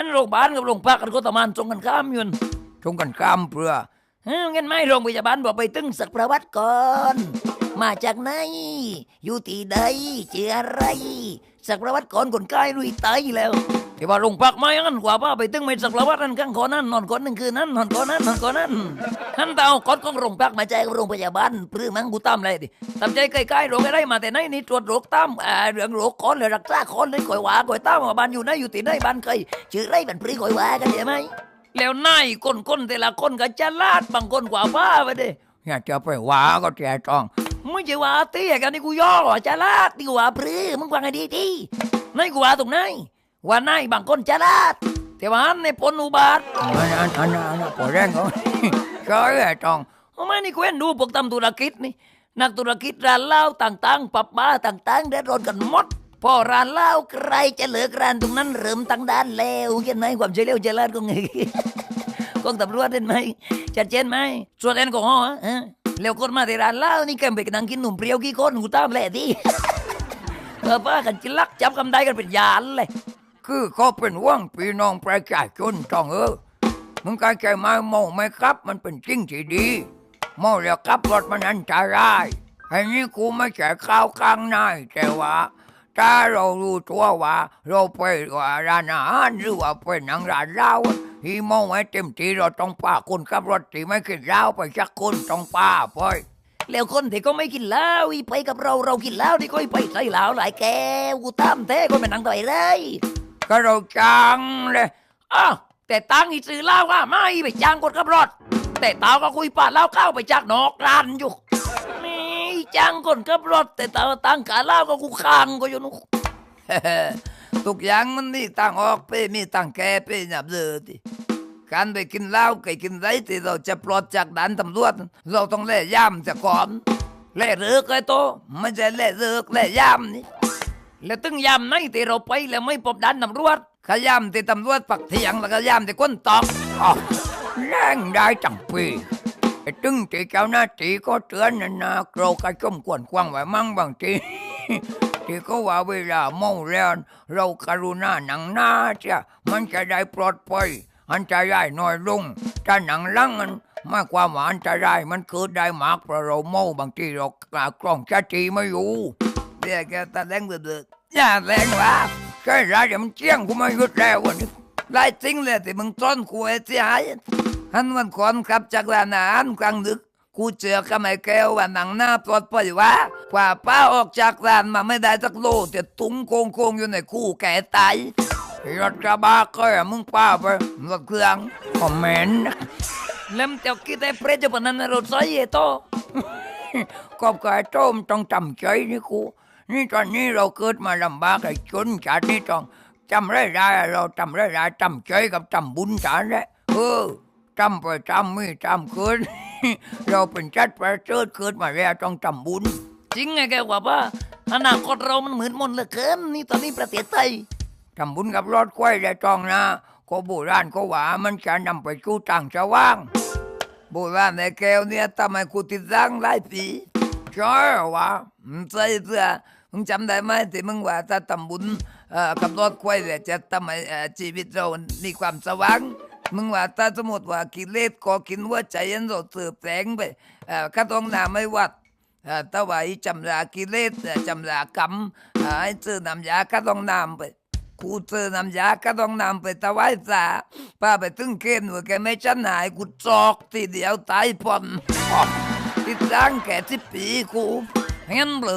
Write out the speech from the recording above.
อันโรงพยาบาลกับโรงพักกันก็ตะมานตรงกันข้ามอยืนตรงกันข้ามเพื่อเฮ้ยงั้นไม่โรงพยาบาลบอกไปตึงสักประวัติก่อน มาจากไหน อยู่ที่ใดเจออะไร สักประวัติก่อนคนใกล้ลุยตายแล้ว ที่ว่าโรงพักไม่งั้นกว่าป้าไปตึงไม่สักประวัตินั่นข้างก่อนนั้นนอนก่อนหนึ่งคืนนั้นนอนก่อนนั้นนอนก่อนนั้นท่านเตาก่อนของโรงพักมาใจกับโรงพยาบาลปลื้มมั้งกูตามเลยดิตามใจใกล้ๆโรงอะไรมาแต่ไหนนี่ตรวจโรคตามอ่าเรื่องโรคก้อนเลยรักษาก้อนเลยก่อยว่าก่อยตามว่าบ้านอยู่ไหนอยู่ที่ไหนบ้านเคยชื่อไรบ้านปรีก่อยว่ากันใช่ไหมแล้วนายคนคนแต่ละคนก็จะลาดบางคนกว่าบ้าไปดิอยากจะไปว่าก็แจต้องไม่ใช่ว่าเตี้ยกันนี่กูย่อจะลาดนี่กูว่าปรือมึงฟังให้ดีดีนายกูว่าตรงไหน ว่านายบางคนจะลาดแต่ว่าอันในปนอุบาทอันอันอันอันอันปวดแรงเขาใช่ไอ้ต้องทำไมนี่กูเห็นดูพวกทำธุรกิจนี่นักธุรกิจร้านเหล้าต่างๆ ปับบาร์ต่างๆเดือดร้อนกันหมดพอร้านเหล้าใครจะเลิกร้านตรงนั้นเริ่มตั้งด้านแล้วเห็นไหมความเฉลียวฉลาดของไงกองตำรวจเห็นไหมชัดเจนไหมส่วนแอลกอฮอล์อะฮะแล้วคนมาที่ร้านเหล้านี่แกมไปนั่งกินหนุ่มเปรี้ยวกี่คนกูตามแหละที่เออป้ากันจิลักจับกำได้กันเป็นยานเลย คือเขาเป็นว่างพี่น้องประชาชนต้องเออมึงก็ใจมาเมาไหมครับ มันเป็นจริงที่ดีเมาแล้วขับรถมันอันตรายไอ้นี่กูไม่ใช่ข้าวกลางนายแต่ว่าถ้าเรารู้ตัวว่า เราไปว่าร้านอาหารหรือว่าไปหนังร้านเหล้าที่เมาไว้เต็มที่เราต้องป้าคนขับรถที่ไม่กินเหล้าไปสักคนต้องป้าไปแล้วคนที่ก็ไม่กินเหล้าอีไปกับเราเรากินเหล้านี่ก็ไปใส่เหล้าหลายแก้วกูตามแท้ก็ไม่นั่งต่อยเลย ก็เราจังเลยอ้าวแต่ตังอีซื้อเหล้าว่าไม่ไปจ้างคนขับรถแต่เตาก็คุยปาดเหล้าเข้าไปจากนอกร้านอยู่นี่จ้างคนขับรถแต่เตาตังค์กาเหล้าก็กูค้างก็อยู่นุกทุกอย่างมันมีตังออกไปมีตังแกไปหนับเลยทีการไปกินเหล้าไปกินไรที่เราจะปลดจากด่านตำรวจเราต้องเล่ย่ำจะก่อนเล่เลิกไอ้โตไม่ใช่เล่เลิกเล่ย่ำนี่ แล้วตึงยามไหนที่เราไปแล้วไม่พบด่านตำรวจขย่ำที่ตำรวจปักเถียงแล้วก็ย่ำที่ก้นตอกอ๋อแรงได้จังปีไอ้ตึงที่เจ้าหน้าที่ก็เตือนนะนะโกรกระชมกวนกว้างไว้มั่งบางทีที่เขาว่าเวลาเมาแล้วเรากรุณาหนังหน้าจ้ะมันจะได้ปลอดภัยอันตรายน้อยลงถ้าหนังลังมันมากความว่าอันตรายมันเกิดได้มากเพราะเราเมาบางทีเรากล้องชัดจีไม่อยู่ ยกแกตาแรงเดือดๆอย่าแรงวะใช่ไรเดี๋ยวมันเจี้ยงกูไม่หยุดแล้ววันนี้ไล่จริงเลยที่มึงต้นกูไอ้เสียหายหันวันก่อนขับจากร้านอาหารกลางดึกกูเจอกับไอ้แก้วว่าหนังหน้าปลอดภัยวะกว่าป้าออกจากร้านมาไม่ได้สักโลแต่ตุ้งโกงโกงอยู่ในคู่แก่ตายรถกระบะก็อย่ามึงป้าไปรถเครื่องคอมเมนต์แล้วมันจะคิดได้เปรจะปนันรถไฟไอ้โต ก็กายโต้มต้องจำใจนี่กู นี่ตอนนี้เราเกิดมาลำบากไอ้จนชาตินี้ต้องจำได้ได้เราจำได้ได้จำใจกับจำบุญจานแหละเออจำไปจำไม่จำเกินเราเป็นจัดประเสริฐเกิดมาแล้วต้องจำบุญ จริงไงแกว่าป้าอนาคตเรามันเหมือนมนต์เหลือเกิน นี่ตอนนี้ประเทศไทยทำบุญกับรถควายได้จองนะก็โบราณก็ว่ามันจะนำไปสู่ต่างสว่างโบราณในแก้วเนี่ยทำไมกูติดร่างหลายปีใช่วะมึงใส่เสื้อ มึงจำได้ไหมที่มึงว่าถ้าทำบุญกับรถควายเนี่ยจะทำให้ชีวิตเรามีความสว่างมึงว่าถ้าสมมติว่ากิเลสก็กินหัวใจยันเราเสืบแสงไปข้าต้องนาไม่วัดเอ่อถ้าว่าจำรากิเลสจำรากรรมเอ่อให้ซื้อนำยาก็ต้องนำไปกูซื้อนำยาก็ต้องนำไปถวายสาป้าไปถึงเกณฑ์ว่าแกไม่ชันหายกูจอกทีเดียวตายพ่อนติดร่างแกที่ปีกู งั้นเหลื